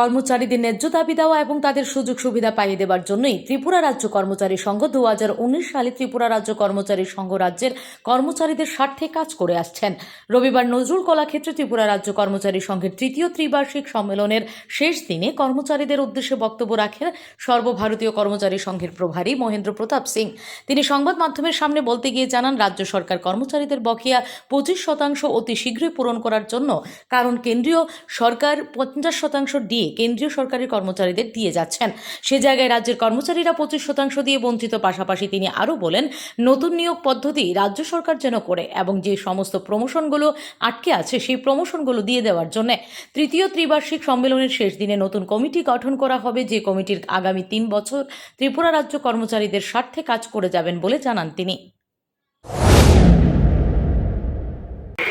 কর্মচারীদের ন্যায্য দাবি দেওয়া এবং তাদের সুযোগ সুবিধা পাইয়ে দেওয়ার জন্যই ত্রিপুরা রাজ্য কর্মচারী সংঘ দু হাজার উনিশ সালে ত্রিপুরা রাজ্য কর্মচারী সংঘ রাজ্যের কর্মচারীদের স্বার্থে কাজ করে আসছেন। রবিবার নজরুল কলাক্ষেত্রে ত্রিপুরা রাজ্য কর্মচারী সংঘের তৃতীয় ত্রিবার্ষিক সম্মেলনের শেষ দিনে কর্মচারীদের উদ্দেশ্যে বক্তব্য রাখেন সর্বভারতীয় কর্মচারী সংঘের প্রভারী মহেন্দ্র প্রতাপ সিং। তিনি সংবাদ মাধ্যমের সামনে বলতে গিয়ে জানান, রাজ্য সরকার কর্মচারীদের বকেয়া পঁচিশ শতাংশ অতি শীঘ্রই পূরণ করার জন্য, কারণ কেন্দ্রীয় সরকার পঞ্চাশ শতাংশ দিয়ে কেন্দ্রীয় সরকারি কর্মচারীদের দিয়ে যাচ্ছেন। সে জায়গায় রাজ্যের কর্মচারীরা পঁচিশ শতাংশ দিয়ে বঞ্চিত, পাশাপাশি তিনি আরও বলেন, নতুন নিয়োগ পদ্ধতি রাজ্য সরকার যেন করে এবং যে সমস্ত প্রমোশনগুলো আটকে আছে, সেই প্রমোশনগুলো দিয়ে দেওয়ার জন্য তৃতীয় ত্রিবার্ষিক সম্মেলনের শেষ দিনে নতুন কমিটি গঠন করা হবে, যে কমিটির আগামী তিন বছর ত্রিপুরা রাজ্য কর্মচারীদের স্বার্থে কাজ করে যাবেন বলে জানান তিনি।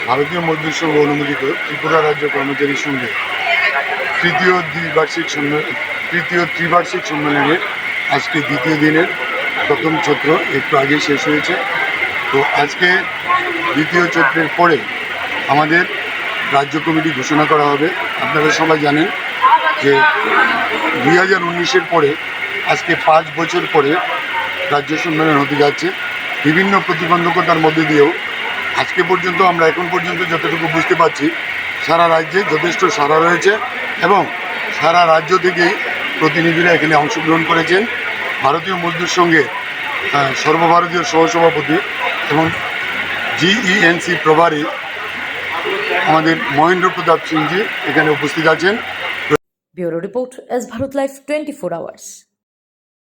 ভারতীয় সংঘ অনুমোদিত ত্রিপুরা রাজ্য কর্মচারী সংঘে তৃতীয় দ্বিবার্ষিক সম্মেলন, তৃতীয় ত্রিবার্ষিক সম্মেলনের আজকে দ্বিতীয় দিনের প্রথম চক্র একটু আগে শেষ হয়েছে। তো আজকে দ্বিতীয় চক্রের পরে আমাদের রাজ্য কমিটি ঘোষণা করা হবে। আপনারা সবাই জানেন যে দুই হাজার উনিশের পরে, আজকে পাঁচ বছর পরে রাজ্য সম্মেলন হতে যাচ্ছে। বিভিন্ন প্রতিবন্ধকতার মধ্যে দিয়েও আজকে পর্যন্ত আমরা এখন পর্যন্ত যতটুকু বুঝতে পারছি সারা রাজ্যে যথেষ্ট সারা রয়েছে এবং সারা রাজ্য থেকেই প্রতিনিধিরা এখানে অংশগ্রহণ করেছেন। ভারতীয় মজদুর সঙ্গে সর্বভারতীয় সহসভাপতি এবং জিইএনসি প্রভারী আমাদের মহেন্দ্র প্রতাপ সিংজি এখানে উপস্থিত আছেন। Bureau report S Bharat life twenty four hours.